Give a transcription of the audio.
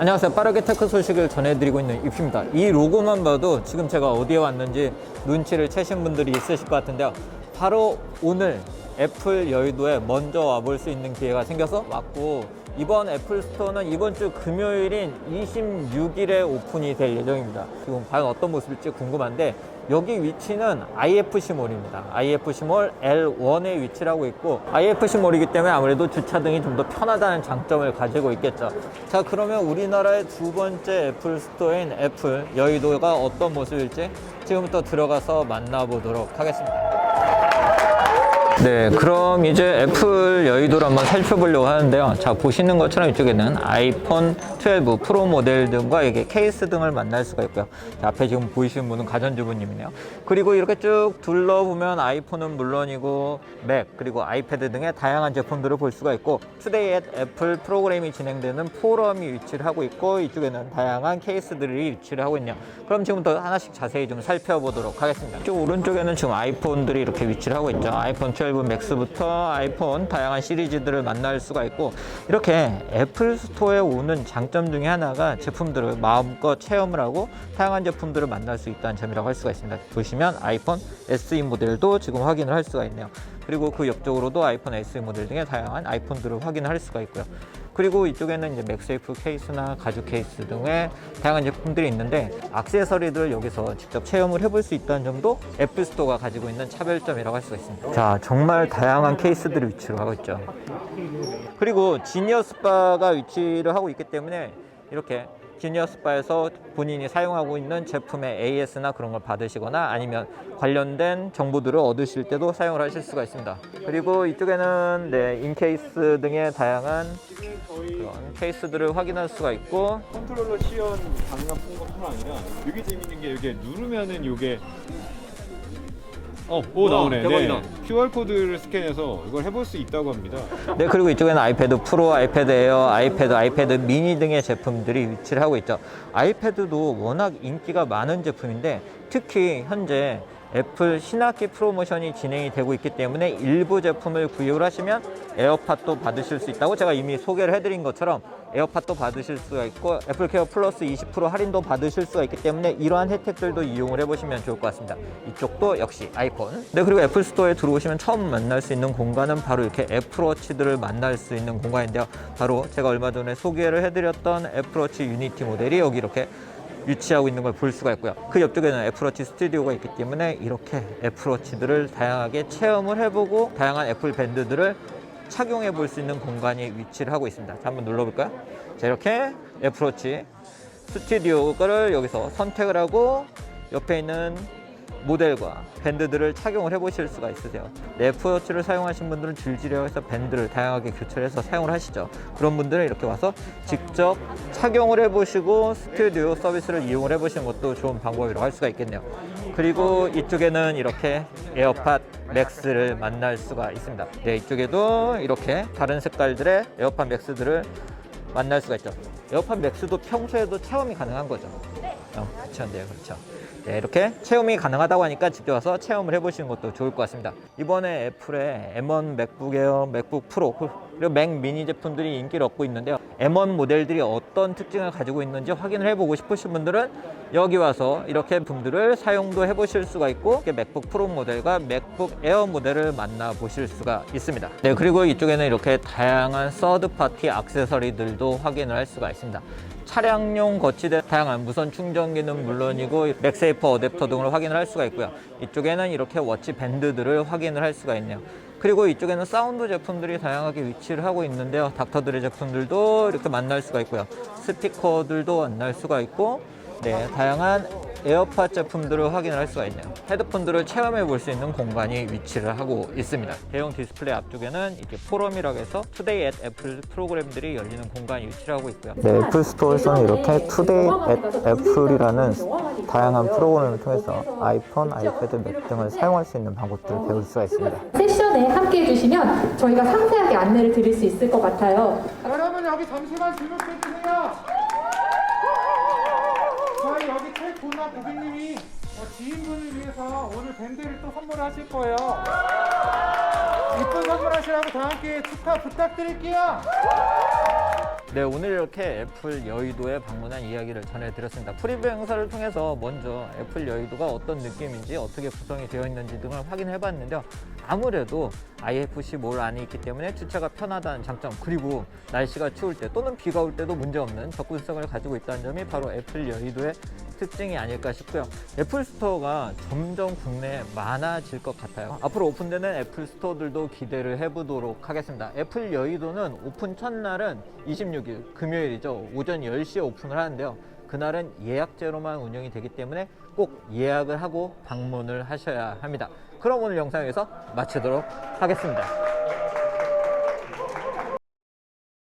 안녕하세요. 빠르게 테크 소식을 전해드리고 있는 입시입니다. 이 로고만 봐도 지금 제가 어디에 왔는지 눈치를 채신 분들이 있으실 것 같은데요. 바로 오늘 애플 여의도에 먼저 와볼 수 있는 기회가 생겨서 왔고 이번 애플 스토어는 이번 주 금요일인 26일에 오픈이 될 예정입니다. 지금 과연 어떤 모습일지 궁금한데 여기 위치는 IFC몰입니다. IFC몰 L1에 위치를 하고 있고 IFC몰이기 때문에 아무래도 주차 등이 좀 더 편하다는 장점을 가지고 있겠죠. 자 그러면 우리나라의 두 번째 애플 스토어인 애플 여의도가 어떤 모습일지 지금부터 들어가서 만나보도록 하겠습니다. 네, 그럼 이제 애플 여의도를 한번 살펴보려고 하는데요. 자, 보시는 것처럼 이쪽에는 아이폰 12 프로 모델 등과 이게 케이스 등을 만날 수가 있고요. 자, 앞에 지금 보이시는 분은 가전주부님이네요. 그리고 이렇게 쭉 둘러보면 아이폰은 물론이고 맥 그리고 아이패드 등의 다양한 제품들을 볼 수가 있고 투데이 앳 애플 프로그램이 진행되는 포럼이 위치를 하고 있고 이쪽에는 다양한 케이스들이 위치를 하고 있네요. 그럼 지금부터 하나씩 자세히 좀 살펴보도록 하겠습니다. 쪽 오른쪽에는 지금 아이폰들이 이렇게 위치를 하고 있죠. 아이폰 12 맥스부터 아이폰 다양한 시리즈들을 만날 수가 있고 이렇게 애플 스토어에 오는 장점 중에 하나가 제품들을 마음껏 체험을 하고 다양한 제품들을 만날 수 있다는 점이라고 할 수가 있습니다. 보시면 아이폰 SE 모델도 지금 확인을 할 수가 있네요. 그리고 그 옆쪽으로도 아이폰 SE 모델 등의 다양한 아이폰들을 확인할 수가 있고요. 그리고 이쪽에는 이제 맥세이프 케이스나 가죽 케이스 등의 다양한 제품들이 있는데 액세서리들을 여기서 직접 체험을 해볼 수 있다는 점도 애플 스토어가 가지고 있는 차별점이라고 할 수가 있습니다. 자, 정말 다양한 케이스들이 위치를 하고 있죠. 그리고 지니어스 바가 위치를 하고 있기 때문에 이렇게 지니어스 바에서 본인이 사용하고 있는 제품의 AS나 그런 걸 받으시거나 아니면 관련된 정보들을 얻으실 때도 사용을 하실 수가 있습니다. 그리고 이쪽에는 네, 인케이스 등의 다양한 그런 케이스들을 확인할 수가 있고 컨트롤러 시연 가능한 것뿐만 아니라 되게 재밌는 게 이게 누르면은 이게 어, 오 우와, 나오네. 대박이다. 네. QR 코드를 스캔해서 이걸 해볼 수 있다고 합니다. 네, 그리고 이쪽에는 아이패드 프로, 아이패드 에어, 아이패드, 아이패드 미니 등의 제품들이 위치를 하고 있죠. 아이패드도 워낙 인기가 많은 제품인데 특히 현재 애플 신학기 프로모션이 진행이 되고 있기 때문에 일부 제품을 구입을 하시면 에어팟도 받으실 수 있다고 제가 이미 소개를 해드린 것처럼 에어팟도 받으실 수가 있고 애플케어 플러스 20% 할인도 받으실 수가 있기 때문에 이러한 혜택들도 이용을 해보시면 좋을 것 같습니다. 이쪽도 역시 아이폰. 네 그리고 애플 스토어에 들어오시면 처음 만날 수 있는 공간은 바로 이렇게 애플워치들을 만날 수 있는 공간인데요. 바로 제가 얼마 전에 소개를 해드렸던 애플워치 유니티 모델이 여기 이렇게 위치하고 있는 걸 볼 수가 있고요. 그 옆쪽에는 애플워치 스튜디오가 있기 때문에 이렇게 애플워치들을 다양하게 체험을 해보고 다양한 애플 밴드들을 착용해 볼 수 있는 공간이 위치를 하고 있습니다. 자, 한번 눌러볼까요? 자, 이렇게 애플워치 스튜디오를 여기서 선택을 하고 옆에 있는 모델과 밴드들을 착용을 해보실 수가 있으세요. 네, 애플워치를 사용하신 분들은 질질해서 밴드를 다양하게 교체해서 사용을 하시죠. 그런 분들은 이렇게 와서 직접 착용을 해보시고 스튜디오 서비스를 이용을 해보시는 것도 좋은 방법이라고 할 수가 있겠네요. 그리고 이쪽에는 이렇게 에어팟 맥스를 만날 수가 있습니다. 네, 이쪽에도 이렇게 다른 색깔들의 에어팟 맥스들을 만날 수가 있죠. 에어팟 맥스도 평소에도 체험이 가능한 거죠. 어, 그렇죠. 네, 그렇죠. 네, 이렇게 체험이 가능하다고 하니까 직접 와서 체험을 해보시는 것도 좋을 것 같습니다. 이번에 애플의 M1 맥북 에어, 맥북 프로, 그리고 맥 미니 제품들이 인기를 얻고 있는데요. M1 모델들이 어떤 특징을 가지고 있는지 확인을 해보고 싶으신 분들은 여기 와서 이렇게 제품들을 사용도 해보실 수가 있고 맥북 프로 모델과 맥북 에어 모델을 만나보실 수가 있습니다. 네, 그리고 이쪽에는 이렇게 다양한 서드 파티 액세서리들도 확인을 할 수가 있습니다. 차량용 거치대 다양한 무선 충전기는 물론이고 맥세이프 어댑터 등을 확인을 할 수가 있고요. 이쪽에는 이렇게 워치 밴드들을 확인을 할 수가 있네요. 그리고 이쪽에는 사운드 제품들이 다양하게 위치를 하고 있는데요. 닥터들의 제품들도 이렇게 만날 수가 있고요. 스피커들도 만날 수가 있고 네, 다양한 에어팟 제품들을 확인을 할 수가 있네요. 헤드폰들을 체험해 볼 수 있는 공간이 위치를 하고 있습니다. 대형 디스플레이 앞쪽에는 이제 포럼이라고 해서 투데이 앳 애플 프로그램들이 열리는 공간이 위치를 하고 있고요. 네, 애플 스토어에서는 이렇게 투데이 앳 애플이라는 다양한 프로그램을 통해서 아이폰, 아이패드, 맥 등을 사용할 수 있는 방법들을 배울 수가 있습니다. 세션에 함께 해주시면 저희가 상세하게 안내를 드릴 수 있을 것 같아요. 여러분 여기 잠시만 주목 좀 주세요. 최고나 고객님이 어, 지인분을 위해서 오늘 밴드를 또 선물하실 거예요. 이쁜 선물하시라고 다 함께 축하 부탁드릴게요. 네, 오늘 이렇게 애플 여의도에 방문한 이야기를 전해드렸습니다. 프리뷰 행사를 통해서 먼저 애플 여의도가 어떤 느낌인지 어떻게 구성이 되어 있는지 등을 확인해 봤는데요. 아무래도 IFC 몰 안에 있기 때문에 주차가 편하다는 장점 그리고 날씨가 추울 때 또는 비가 올 때도 문제없는 접근성을 가지고 있다는 점이 바로 애플 여의도의 특징이 아닐까 싶고요. 애플 스토어가 점점 국내에 많아질 것 같아요. 앞으로 오픈되는 애플 스토어들도 기대를 해보도록 하겠습니다. 애플 여의도는 오픈 첫날은 26일 금요일이죠. 오전 10시에 오픈을 하는데요. 그날은 예약제로만 운영이 되기 때문에 꼭 예약을 하고 방문을 하셔야 합니다. 그럼 오늘 영상 여기서 마치도록 하겠습니다.